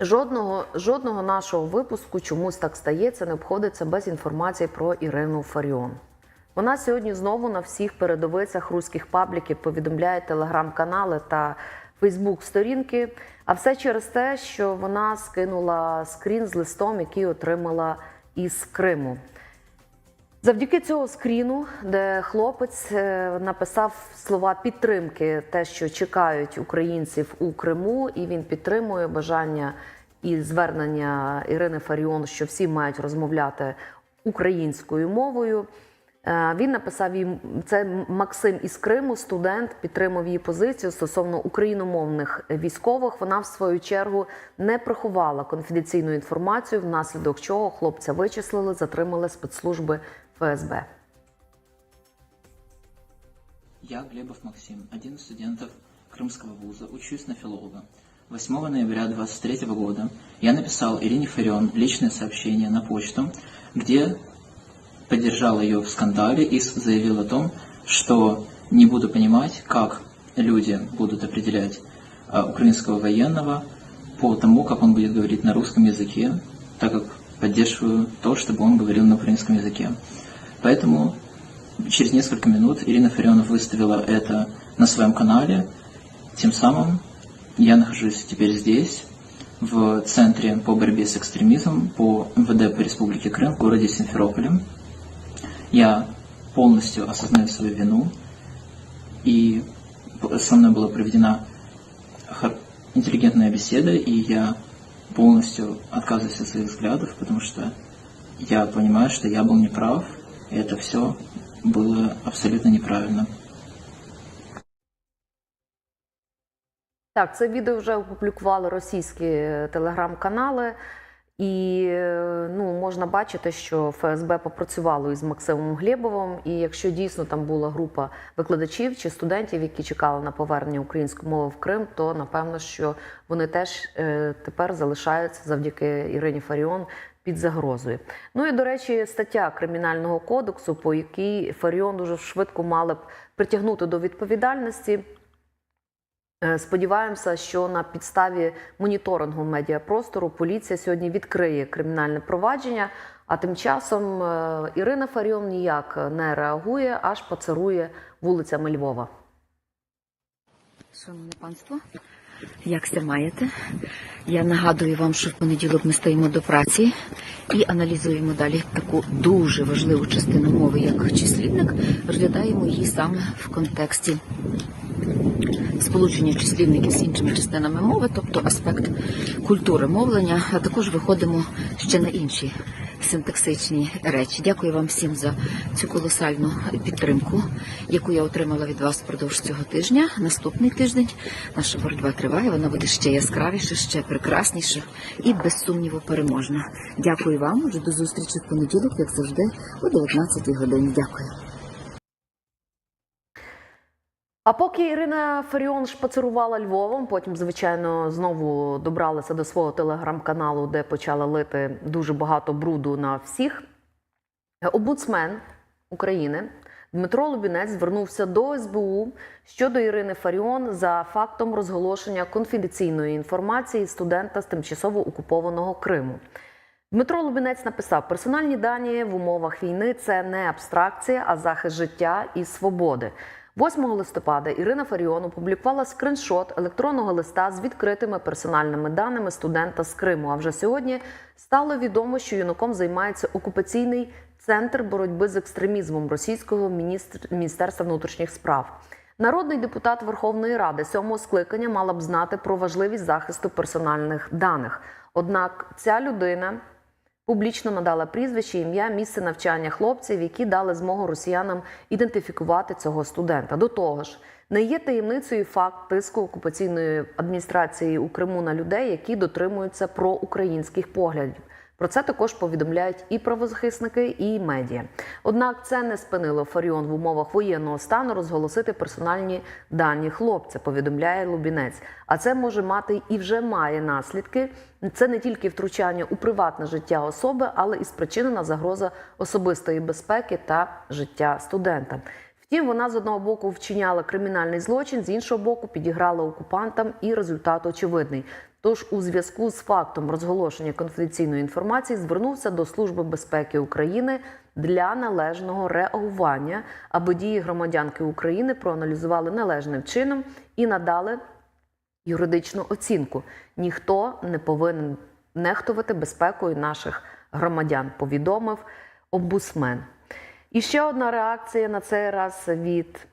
Жодного, жодного нашого випуску чомусь так стається, не обходиться без інформації про Ірину Фаріон. Вона сьогодні знову на всіх передовицях руських пабліків повідомляє телеграм-канали та Фейсбук-сторінки. А все через те, що вона скинула скрін з листом, який отримала із Криму. Завдяки цього скріну, де хлопець е, написав слова підтримки, те, що чекають українців у Криму, і він підтримує бажання і звернення Ірини Фаріон, що всі мають розмовляти українською мовою. Е, Він написав їм це Максим із Криму, студент, підтримав її позицію стосовно україномовних військових. Вона в свою чергу не приховала конфіденційну інформацію, внаслідок чого хлопця вичислили, затримали спецслужби ФСБ. Я, Глебов Максим, один из студентов Крымского вуза, учусь на филолога. 8 ноября 2023 года я написал Ирине Фарион личное сообщение на почту, где поддержал ее в скандале и заявил о том, что не буду понимать, как люди будут определять а, украинского военного по тому, как он будет говорить на русском языке, так как поддерживаю то, чтобы он говорил на украинском языке. Поэтому через несколько минут Ирина Фарионов выставила это на своем канале. Тем самым я нахожусь теперь здесь, в Центре по борьбе с экстремизмом по МВД по Республике Крым в городе Симферополе. Я полностью осознаю свою вину, и со мной была проведена интеллигентная беседа, и я полностью отказываюсь от своих взглядов, потому что я понимаю, что я был неправ, это все было абсолютно неправильно. Так, це відео вже опублікували російські е, телеграм-канали, і е, ну, можна бачити, що ФСБ попрацювало із Максимом Глєбовим. І якщо дійсно там була група викладачів чи студентів, які чекали на повернення української мови в Крим, то напевно, що вони теж е, тепер залишаються завдяки Ірині Фаріон під загрозою. Ну і до речі, стаття кримінального кодексу, по якій Фаріон дуже швидко мали б притягнути до відповідальності. Е, Сподіваємося, що на підставі моніторингу медіапростору поліція сьогодні відкриє кримінальне провадження. А тим часом е, Ірина Фаріон ніяк не реагує, аж пацарує вулицями Львова. Шановне панство, як це маєте? Я нагадую вам, що в понеділок ми стоїмо до праці і аналізуємо далі таку дуже важливу частину мови, як числівник. Розглядаємо її саме в контексті сполучення числівників з іншими частинами мови, тобто аспект культури мовлення, а також виходимо ще на інші синтаксичні речі. Дякую вам всім за цю колосальну підтримку, яку я отримала від вас впродовж цього тижня. Наступний тиждень наша боротьба триває. Вона буде ще яскравіша, ще прекрасніша і без сумніву переможна. Дякую вам. До зустрічі в понеділок, як завжди, о 19 годині. Дякую. А поки Ірина Фаріон шпацирувала Львовом, потім, звичайно, знову добралася до свого телеграм-каналу, де почала лити дуже багато бруду на всіх. Обуцмен України Дмитро Лубінець звернувся до СБУ щодо Ірини Фаріон за фактом розголошення конфіденційної інформації студента з тимчасово окупованого Криму. Дмитро Лубінець написав: персональні дані в умовах війни це не абстракція, а захист життя і свободи. 8 листопада Ірина Фаріон опублікувала скриншот електронного листа з відкритими персональними даними студента з Криму. А вже сьогодні стало відомо, що юнаком займається окупаційний центр боротьби з екстремізмом російського міністерства внутрішніх справ. Народний депутат Верховної Ради сьомого скликання мала б знати про важливість захисту персональних даних. Однак ця людина публічно надала прізвище, ім'я, місце навчання хлопців, які дали змогу росіянам ідентифікувати цього студента. До того ж, не є таємницею факт тиску окупаційної адміністрації у Криму на людей, які дотримуються проукраїнських поглядів. Про це також повідомляють і правозахисники, і медіа. Однак це не спинило Фаріон в умовах воєнного стану розголосити персональні дані хлопця, повідомляє Лубінець. А це може мати і вже має наслідки. Це не тільки втручання у приватне життя особи, але і спричинена загроза особистої безпеки та життя студента. Втім, вона з одного боку вчиняла кримінальний злочин, з іншого боку, підіграла окупантам, і результат очевидний. Тож, у зв'язку з фактом розголошення конфіденційної інформації звернувся до Служби безпеки України для належного реагування, аби дії громадянки України проаналізували належним чином і надали юридичну оцінку. Ніхто не повинен нехтувати безпекою наших громадян, повідомив омбусмен. І ще одна реакція на цей раз від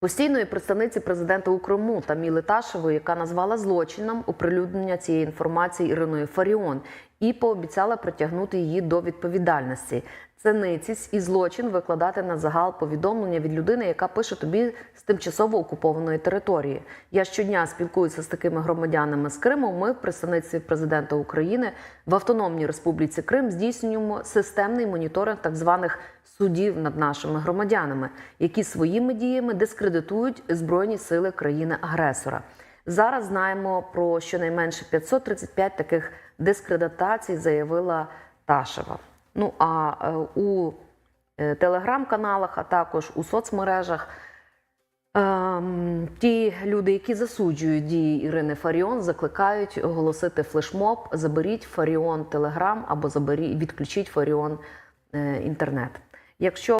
постійної представниці президента у Криму Таміли Ташевої, яка назвала злочином оприлюднення цієї інформації Іриною Фаріон і пообіцяла притягнути її до відповідальності. Це ницість і злочин викладати на загал повідомлення від людини, яка пише тобі з тимчасово окупованої території. Я щодня спілкуюся з такими громадянами з Криму. Ми в представництві президента України в Автономній Республіці Крим здійснюємо системний моніторинг так званих судів над нашими громадянами, які своїми діями дискредитують збройні сили країни-агресора. Зараз знаємо про щонайменше 535 таких дискредитацій, заявила Ташева. Ну а е, у е, телеграм-каналах, а також у соцмережах. Ем, ті люди, які засуджують дії Ірини Фаріон, закликають оголосити флешмоб Заберіть Фаріон Телеграм або заберіть, відключіть Фаріон е, інтернет. Якщо